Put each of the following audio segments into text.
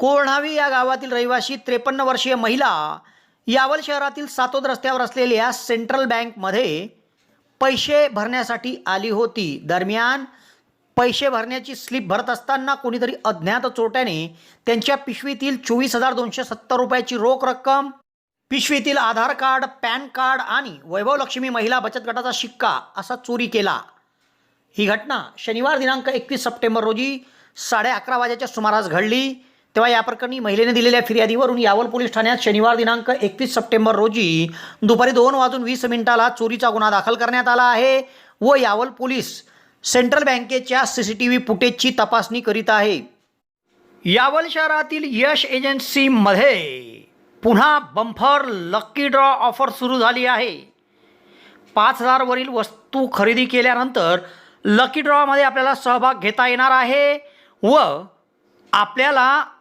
कोळणावी या गावातील रहिवासी त्रेपन्न वर्षीय महिला यावल शहरातील सातोद रस्त्यावर असलेल्या सेंट्रल बँकमध्ये पैसे भरण्यासाठी आली होती. दरम्यान पैसे भरण्याची स्लिप भरत असताना कोणीतरी अज्ञात चोरट्याने त्यांच्या पिशवीतील चोवीस हजार दोनशे सत्तर रुपयाची रोख रक्कम पिशवीतील आधार कार्ड पॅन कार्ड आणि वैभव लक्ष्मी महिला बचत गटाचा शिक्का असा चोरी केला. ही घटना शनिवार दिनांक एकवीस सप्टेंबर रोजी साडे अकरा वाजेच्या सुमारास घडली. तेव्हा या प्रकरणी महिलेने दिलेल्या फिर्यादीवरून यावल पोलीस ठाण्यात शनिवार दिनांक एकवीस सप्टेंबर रोजी दुपारी दोन वाजून वीस मिनिटाला चोरीचा गुन्हा दाखल करण्यात आला आहे व यावल पोलीस सेंट्रल बँकेच्या सी सी टी व्ही फुटेजची तपासणी करीत आहे. यावल शहरातील यश एजन्सीमध्ये पुन्हा बंफर लक्की ड्रॉ ऑफर सुरू झाली आहे. पाच हजारवरील वस्तू खरेदी केल्यानंतर लकी ड्रॉमध्ये आपल्याला सहभाग घेता येणार आहे व आपल्याला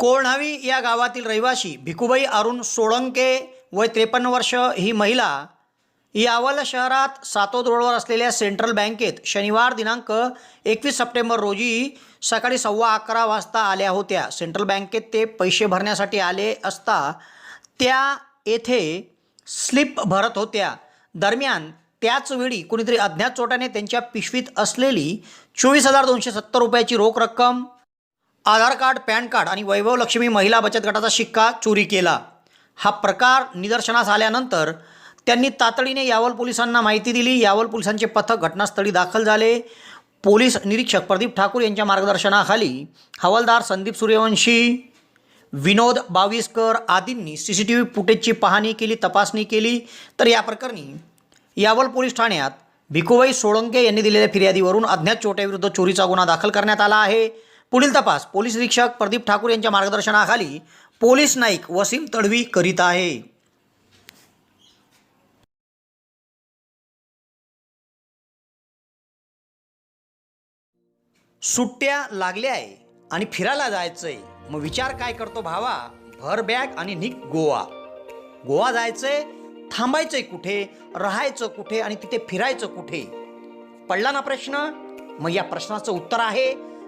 कोळणावी या गावातील रहिवासी भिकुबाई अरुण सोळंके वय त्रेपन्न वर्ष ही महिला यावल शहरात सातोद रोडवर असलेल्या सेंट्रल बँकेत शनिवार दिनांक एकवीस सप्टेंबर रोजी सकाळी सव्वा अकरा वाजता आल्या होत्या. सेंट्रल बँकेत ते पैसे भरण्यासाठी आले असता त्या येथे स्लिप भरत होत्या. दरम्यान त्याचवेळी कुणीतरी अज्ञात चोटाने त्यांच्या पिशवीत असलेली चोवीस हजार दोनशे सत्तर रुपयाची रोख रक्कम आधार कार्ड पॅन कार्ड आणि वैभव लक्ष्मी महिला बचत गटाचा शिक्का चोरी केला. हा प्रकार निदर्शनास आल्यानंतर त्यांनी तातडीने यावल पोलिसांना माहिती दिली. यावल पोलिसांचे पथक घटनास्थळी दाखल झाले. पोलीस निरीक्षक प्रदीप ठाकूर यांच्या मार्गदर्शनाखाली हवालदार संदीप सूर्यवंशी विनोद बावीसकर आदींनी सी सी टी व्ही फुटेजची पाहणी केली तपासणी केली. तर या प्रकरणी यावल पोलीस ठाण्यात भिकुबाई सोळंके यांनी दिलेल्या फिर्यादीवरून अज्ञात चोट्याविरुद्ध चोरीचा गुन्हा दाखल करण्यात आला आहे. पुढील तपास. पोलीस निरीक्षक प्रदीप ठाकूर यांच्या मार्गदर्शनाखाली पोलीस नाईक वसीम तडवी करीत आहे. सुट्ट्या लागल्या आहे आणि फिरायला जायचंय. मग विचार काय करतो भावा? भर बॅग आणि निक गोवा. गोवा जायचंय थांबायचंय कुठे? राहायचं कुठे आणि तिथे फिरायचं कुठे? पडला ना प्रश्न? मग या प्रश्नाचं उत्तर आहे